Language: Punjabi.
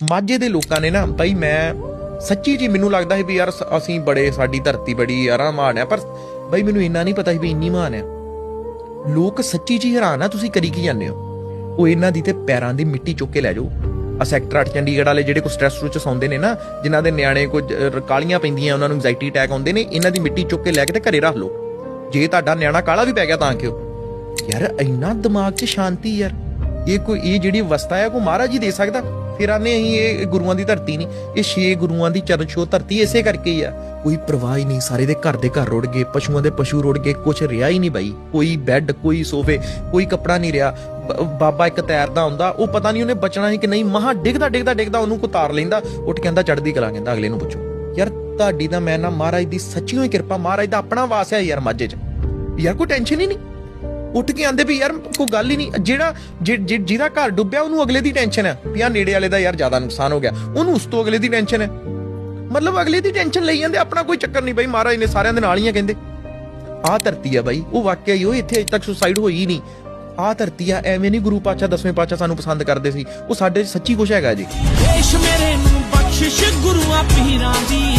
ਮਾਝੇ ਦੇ ਲੋਕਾਂ ਨੇ ਨਾ ਬਈ ਮੈਂ ਸੱਚੀ ਜੀ ਮੈਨੂੰ ਲੱਗਦਾ ਹੈ ਵੀ ਯਾਰ ਅਸੀਂ ਬੜੇ, ਸਾਡੀ ਧਰਤੀ ਬੜੀ ਯਾਰਾ ਹੈ ਪਰ ਬਈ ਮੈਨੂੰ ਇੰਨਾ ਨਹੀਂ ਪਤਾ ਸੀ ਵੀ ਇੰਨੀ ਮਾਣ ਹੈ ਲੋਕ ਸੱਚੀ ਜੀ ਹੈਰਾਨ ਆ, ਤੁਸੀਂ ਕਰੀ ਕੀ ਜਾਂਦੇ ਹੋ? ਉਹ ਇਹਨਾਂ ਦੀ ਤੇ ਪੈਰਾਂ ਦੀ ਮਿੱਟੀ ਚੁੱਕ ਕੇ ਲੈ ਜਾਓ। ਆ ਸੈਕਟਰ 8 ਚੰਡੀਗੜ੍ਹ ਵਾਲੇ ਜਿਹੜੇ ਕੋ ਸਟ੍ਰੈਸ ਵਿੱਚ ਸੌਂਦੇ ਨੇ ਨਾ, ਜਿਨ੍ਹਾਂ ਦੇ ਨਿਆਣੇ ਕੁਝ ਕਾਲੀਆਂ ਪੈਂਦੀਆਂ, ਉਹਨਾਂ ਨੂੰ ਐਂਜ਼ਾਈਟੀ ਅਟੈਕ ਆਉਂਦੇ ਨੇ, ਇਹਨਾਂ ਦੀ ਮਿੱਟੀ ਚੁੱਕ ਕੇ ਲੈ ਕੇ ਤੇ ਘਰੇ ਰੱਖ ਲਓ। ਜੇ ਤੁਹਾਡਾ ਨਿਆਣਾ ਕਾਲਾ ਵੀ ਪੈ ਗਿਆ ਤਾਂ ਕਿਉਂ? ਯਾਰ ਇੰਨਾ ਦਿਮਾਗ 'ਚ ਸ਼ਾਂਤੀ ਯਾਰ। ਇਹ ਕੋਈ, ਇਹ ਜਿਹੜੀ ਅਵਸਥਾ ਹੈ ਕੋ ਮਹਾਰਾਜ ਹੀ ਦੇ ਸਕਦਾ। ਫਿਰ ਆਨੇ ਅਸੀਂ ਇਹ ਗੁਰੂਆਂ ਦੀ ਧਰਤੀ ਨਹੀਂ, ਇਹ ਛੇ ਗੁਰੂਆਂ ਦੀ ਚਰਨ ਛੋਹ ਧਰਤੀ ਇਸੇ ਕਰਕੇ ਹੀ ਆ। ਕੋਈ ਪਰਵਾਹ ਹੀ ਨਹੀਂ, ਸਾਰੇ ਦੇ ਘਰ ਦੇ ਘਰ ਰੁੜ ਗਏ, ਪਸ਼ੂਆਂ ਦੇ ਪਸ਼ੂ ਰੁੜ ਗਏ ਕੁਝ ਰਿਹਾ ਹੀ ਨਹੀਂ ਬਾਈ। ਕੋਈ ਬੈੱਡ, ਕੋਈ ਸੋਫੇ, ਕੋਈ ਕੱਪੜਾ ਨਹੀਂ ਰਿਹਾ। ਬਾਬਾ ਇੱਕ ਤੈਰਦਾ ਹੁੰਦਾ, ਉਹ ਪਤਾ ਨਹੀਂ ਉਹਨੇ ਬਚਣਾ ਸੀ ਕਿ ਨਹੀਂ, ਮਹਾ ਡਿੱਗਦਾ ਡਿੱਗਦਾ ਡਿੱਗਦਾ, ਉਹਨੂੰ ਕੁਤਾਰ ਲੈਂਦਾ, ਉੱਠ ਕਹਿੰਦਾ ਚੜਦੀ ਕਲਾ ਕਹਿੰਦਾ, ਅਗਲੇ ਨੂੰ ਪੁੱਛੋ। ਯਾਰ ਤੁਹਾਡੀ ਤਾਂ ਮੈਂ ਨਾ ਮਹਾਰਾਜ ਦੀ ਸੱਚੀਓ ਹੀ ਕਿਰਪਾ, ਮਹਾਰਾਜ ਦਾ ਆਪਣਾ ਵਾਸ ਹੈ ਯਾਰ, ਮਾਝੇ 'ਚ। ਯਾਰ ਕੋਈ ਟੈਨਸ਼ਨ ਹੀ ਨਹੀਂ। ਉੱਠ ਕੇ ਆਂਦੇ ਵੀ ਯਾਰ ਕੋਈ ਗੱਲ ਹੀ ਨਹੀਂ। ਜਿਹੜਾ ਜਿਹਦਾ ਘਰ ਡੁੱਬਿਆ, ਉਹਨੂੰ ਅਗਲੇ ਦੀ ਟੈਨਸ਼ਨ ਹੈ ਵੀ ਆ ਨੇੜੇ ਵਾਲੇ ਦਾ ਯਾਰ ਜ਼ਿਆਦਾ ਨੁਕਸਾਨ ਹੋ ਗਿਆ। ਉਹਨੂੰ ਉਸ ਤੋਂ ਅਗਲੇ ਦੀ ਟੈਨਸ਼ਨ ਹੈ ਮਤਲਬ ਅਗਲੇ ਦੀ ਟੈਨਸ਼ਨ ਲਈ ਜਾਂਦੇ, ਆਪਣਾ ਕੋਈ ਚੱਕਰ ਨਹੀਂ ਬਈ। ਮਹਾਰਾਜ ਨੇ ਸਾਰਿਆਂ ਦੇ ਨਾਲ ਹੀ ਆ ਕਹਿੰਦੇ। ਆਹ ਧਰਤੀ ਆ ਬਾਈ, ਉਹ ਵਾਕਿਆ ਹੀ ਉਹ ਇੱਥੇ ਅਜੇ ਤੱਕ ਸੁਸਾਈਡ ਹੋਈ ਹੀ ਨਹੀਂ। ਆਹ ਧਰਤੀ ਆ, ਐਵੇਂ ਨਹੀਂ ਗੁਰੂ ਪਾਤਸ਼ਾਹ, ਦਸਵੇਂ ਪਾਤਸ਼ਾਹ ਸਾਨੂੰ ਪਸੰਦ ਕਰਦੇ ਸੀ। ਉਹ ਸਾਡੇ ਸੱਚੀ ਕੁਛ ਹੈਗਾ ਜੀ। ਦੇਸ਼ ਮੇਰੇ ਨੂੰ ਬਖਸ਼ਿਸ਼, ਗੁਰੂਆਂ, ਪੀਰਾਂ ਦੀ